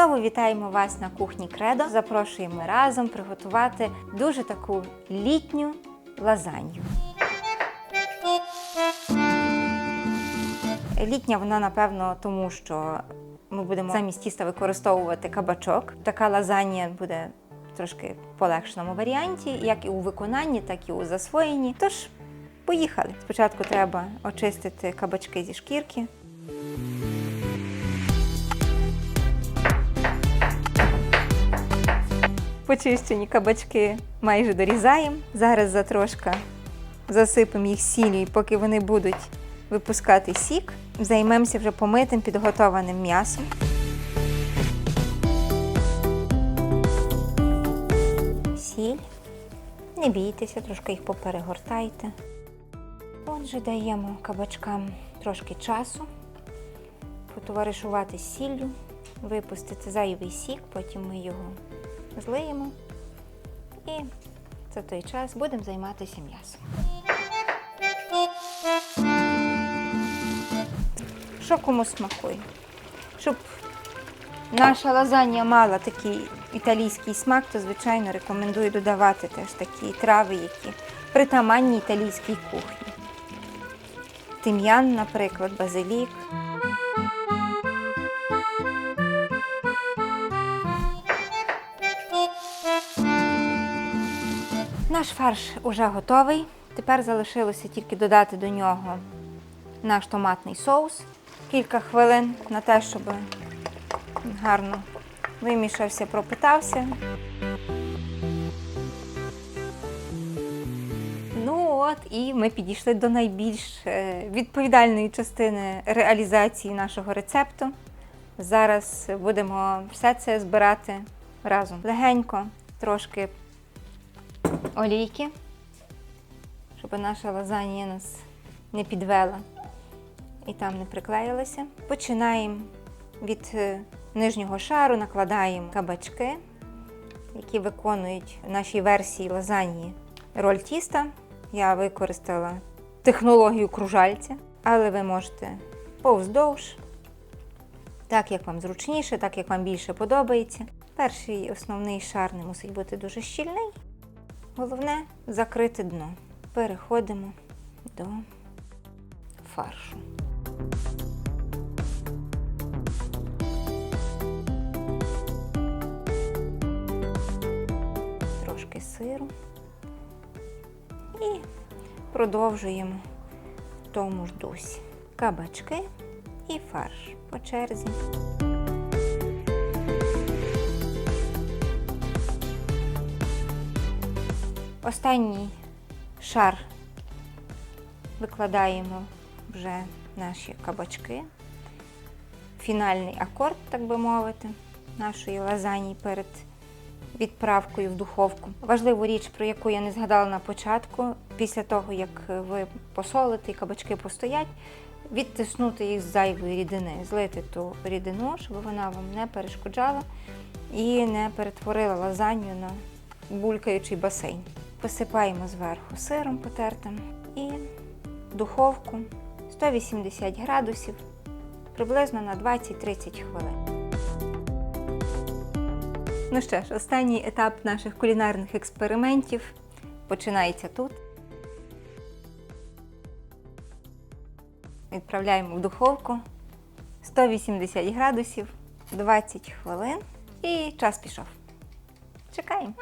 Знову вітаємо вас на кухні Кредо. Запрошуємо разом приготувати дуже таку літню лазанью. Літня вона, напевно, тому що ми будемо замість тіста використовувати кабачок. Така лазанья буде трошки в полегшеному варіанті, як і у виконанні, так і у засвоєнні. Тож, поїхали. Спочатку треба очистити кабачки зі шкірки. Почищені кабачки майже дорізаємо. Зараз затрошка засипемо їх сіллю, поки вони будуть випускати сік, займемося вже помитим підготованим м'ясом. Сіль. Не бійтеся, трошки їх поперегортайте. Отже, даємо кабачкам трошки часу потоваришувати сіллю, випустити зайвий сік, потім ми його злиємо. І за той час будемо займатися м'ясом. Що кому смакує? Щоб наша лазанья мала такий італійський смак, то звичайно рекомендую додавати теж такі трави, які притаманні італійській кухні. Тим'ян, наприклад, базилік. Наш фарш уже готовий. Тепер залишилося тільки додати до нього наш томатний соус. Кілька хвилин на те, щоб гарно вимішався, пропитався. Ну от і ми підійшли до найбільш е, відповідальної частини реалізації нашого рецепту. Зараз будемо все це збирати разом. Легенько, трошки олійки, щоб наша лазанья нас не підвела і там не приклеїлася. Починаємо від е, нижнього шару, накладаємо кабачки, які виконують в нашій версії лазаньї роль тіста. Я використала технологію кружальця, але ви можете повздовж, так як вам зручніше, так як вам більше подобається. Перший основний шар не мусить бути дуже щільний. Головне закрити дно. Переходимо до фаршу. Трошки сиру. І продовжуємо в тому ж дусі. Кабачки і фарш по черзі. Останній шар викладаємо вже наші кабачки. Фінальний акорд, так би мовити, нашої лазані перед відправкою в духовку. Важливу річ, про яку я не згадала на початку, після того, як ви посолите і кабачки постоять, відтиснути їх з зайвої рідини, злити ту рідину, щоб вона вам не перешкоджала і не перетворила лазанью на булькаючий басейн. Посипаємо зверху сиром потертим і духовку 180 градусів приблизно на 20-30 хвилин. Ну що ж, останній етап наших кулінарних експериментів починається тут. Відправляємо в духовку 180 градусів 20 хвилин і час пішов. Чекаємо.